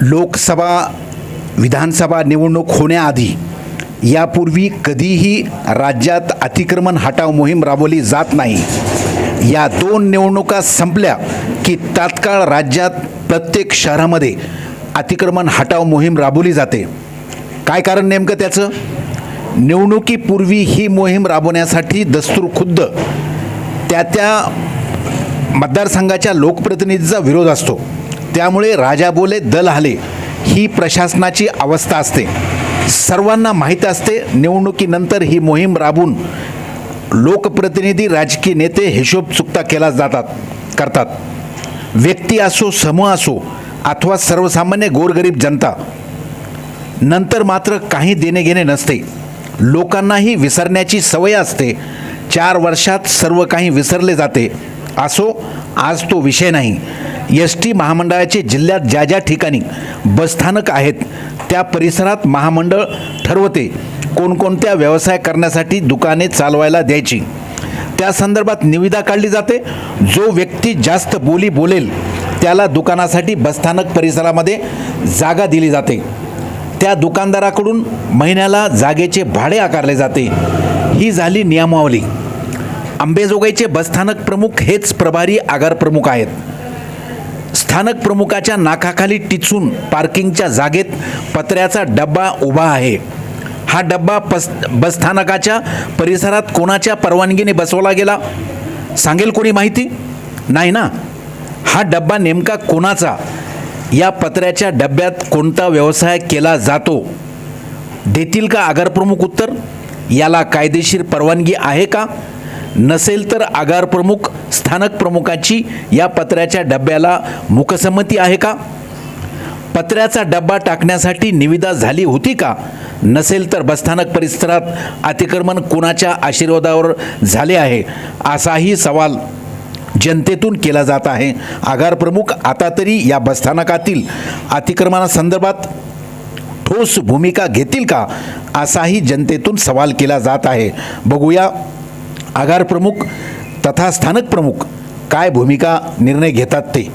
लोकसभा विधानसभा निवडणूक होण्याआधी यापूर्वी कधीही राज्यात अतिक्रमण हटाव मोहीम राबवली जात नाही. या दोन निवडणुका संपल्या की तात्काळ राज्यात प्रत्येक शहरामध्ये अतिक्रमण हटाव मोहीम राबवली जाते. काय कारण नेमकं त्याचं? निवडणुकीपूर्वी ही मोहीम राबवण्यासाठी दस्तूर खुद्द त्या त्या मतदारसंघाच्या लोकप्रतिनिधीचा विरोध असतो. त्यामुळे राजाबोले दल आले. ही प्रशासनाची अवस्था असते. सर्वांना माहीत असते निवडणुकीनंतर ही मोहीम राबून लोकप्रतिनिधी राजकीय नेते हिशोब चुकता केला जातात करतात. व्यक्ती असो समूह असो अथवा सर्वसामान्य गोरगरीब जनता नंतर मात्र काही देणे घेणे नसते. लोकांनाही विसरण्याची सवय असते. चार वर्षात सर्व काही विसरले जाते. असो आज तो विषय नाही. एस टी महामंडळाचे जिल्ह्यात ज्या ज्या ठिकाणी बसस्थानक आहेत त्या परिसरात महामंडळ ठरवते कोणकोणत्या व्यवसाय करण्यासाठी दुकाने चालवायला द्यायची. त्या संदर्भात निविदा काढली जाते. जो व्यक्ती जास्त बोली बोलेल त्याला दुकानासाठी बसस्थानक परिसरामध्ये जागा दिली जाते. त्या दुकानदाराकडून महिन्याला जागेचे भाडे आकारले जाते. ही झाली नियमावली. अंबेजोगाईचे बसस्थानक प्रमुख हेच प्रभारी आगार प्रमुख आहेत. स्थानक प्रमुखाच्या नाकाखाली टिचून पार्किंगच्या जागेत पत्र्याचा डब्बा उभा आहे. हा डब्बा पस बसस्थानकाच्या परिसरात कोणाच्या परवानगीने बसवला गेला? सांगेल कोणी माहिती? नाही ना? हा डब्बा नेमका कोणाचा? या पत्र्याच्या डब्यात कोणता व्यवसाय केला जातो? देतील का आगार प्रमुख उत्तर? याला कायदेशीर परवानगी आहे का? नसेल तर आगार प्रमुख स्थानक प्रमुखाची या पत्र्याच्या डब्याला मुखसंमती आहे का? पत्र्याचा डब्बा टाकण्यासाठी निविदा झाली होती का? नसेल तर बसस्थानक परिसरात अतिक्रमण कुणाच्या आशीर्वादावर झाले आहे? असाही सवाल जनतेतून केला जात आहे. आगार प्रमुख आता तरी या बसस्थानकातील अतिक्रमणासंदर्भात ठोस भूमिका घेतील का? असाही जनतेतून सवाल केला जात आहे. बघूया. आगार प्रमुख तथा स्थानक प्रमुख काय भूमिका निर्णय घेतात ते?